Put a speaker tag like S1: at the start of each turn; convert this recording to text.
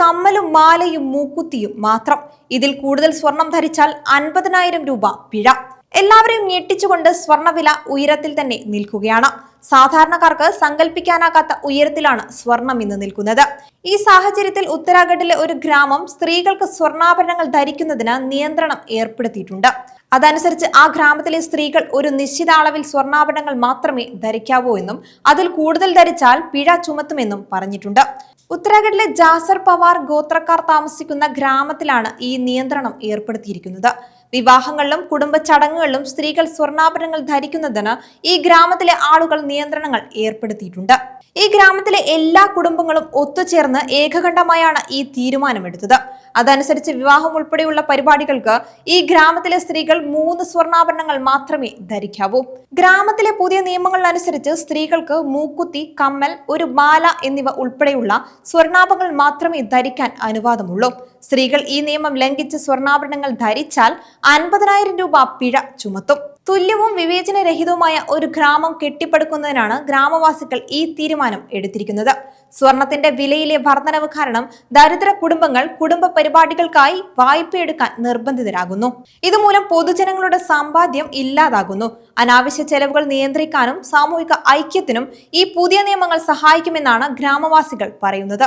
S1: കമ്മലും മാലയും മൂക്കുത്തിയും മാത്രം. ഇതിൽ കൂടുതൽ സ്വർണം ധരിച്ചാൽ അൻപതിനായിരം രൂപ പിഴ. എല്ലാവരെയും ഞെട്ടിച്ചുകൊണ്ട് സ്വർണവില ഉയരത്തിൽ തന്നെ നിൽക്കുകയാണ്. സാധാരണക്കാർക്ക് സങ്കല്പിക്കാനാകാത്ത ഉയരത്തിലാണ് സ്വർണം ഇന്ന് നിൽക്കുന്നത്. ഈ സാഹചര്യത്തിൽ ഉത്തരാഖണ്ഡിലെ ഒരു ഗ്രാമം സ്ത്രീകൾക്ക് സ്വർണാഭരണങ്ങൾ ധരിക്കുന്നതിന് നിയന്ത്രണം ഏർപ്പെടുത്തിയിട്ടുണ്ട്. അതനുസരിച്ച് ആ ഗ്രാമത്തിലെ സ്ത്രീകൾ ഒരു നിശ്ചിത അളവിൽ സ്വർണാഭരണങ്ങൾ മാത്രമേ ധരിക്കാവൂ എന്നും അതിൽ കൂടുതൽ ധരിച്ചാൽ പിഴ ചുമത്തുമെന്നും പറഞ്ഞിട്ടുണ്ട്. ഉത്തരാഖണ്ഡിലെ ജാസർ പവാർ ഗോത്രക്കാർ താമസിക്കുന്ന ഗ്രാമത്തിലാണ് ഈ നിയന്ത്രണം ഏർപ്പെടുത്തിയിരിക്കുന്നത്. വിവാഹങ്ങളിലും കുടുംബ ചടങ്ങുകളിലും സ്ത്രീകൾ സ്വർണാഭരണങ്ങൾ ധരിക്കുന്നതിന് ഈ ഗ്രാമത്തിലെ ആളുകൾ നിയന്ത്രണങ്ങൾ ഏർപ്പെടുത്തിയിട്ടുണ്ട്. ഈ ഗ്രാമത്തിലെ എല്ലാ കുടുംബങ്ങളും ഒത്തുചേർന്ന് ഏകകണ്ഠമായാണ് ഈ തീരുമാനമെടുത്തത്. അതനുസരിച്ച് വിവാഹം ഉൾപ്പെടെയുള്ള പരിപാടികൾക്ക് ഈ ഗ്രാമത്തിലെ സ്ത്രീകൾ മൂന്ന് സ്വർണാഭരണങ്ങൾ മാത്രമേ ധരിക്കാവൂ. ഗ്രാമത്തിലെ പുതിയ നിയമങ്ങൾ അനുസരിച്ച് സ്ത്രീകൾക്ക് മൂക്കുത്തി കമ്മൽ ഒരു മാല എന്നിവ ഉൾപ്പെടെയുള്ള സ്വർണാഭങ്ങൾ മാത്രമേ ധരിക്കാൻ അനുവാദമുള്ളൂ. സ്ത്രീകൾ ഈ നിയമം ലംഘിച്ച് സ്വർണാഭരണങ്ങൾ ധരിച്ചാൽ അൻപതിനായിരം രൂപ പിഴ ചുമത്തും. തുല്യവും വിവേചനരഹിതവുമായ ഒരു ഗ്രാമം കെട്ടിപ്പടുക്കുന്നതിനാണ് ഗ്രാമവാസികൾ ഈ തീരുമാനം എടുത്തിരിക്കുന്നത്. സ്വർണത്തിന്റെ വിലയിലെ വർധനവ് കാരണം ദരിദ്ര കുടുംബങ്ങൾ കുടുംബ പരിപാടികൾക്കായി വായ്പയെടുക്കാൻ നിർബന്ധിതരാകുന്നു. ഇതുമൂലം പൊതുജനങ്ങളുടെ സമ്പാദ്യം ഇല്ലാതാകുന്നു. അനാവശ്യ ചെലവുകൾ നിയന്ത്രിക്കാനും സാമൂഹിക ഐക്യത്തിനും ഈ പുതിയ നിയമങ്ങൾ സഹായിക്കുമെന്നാണ് ഗ്രാമവാസികൾ പറയുന്നത്.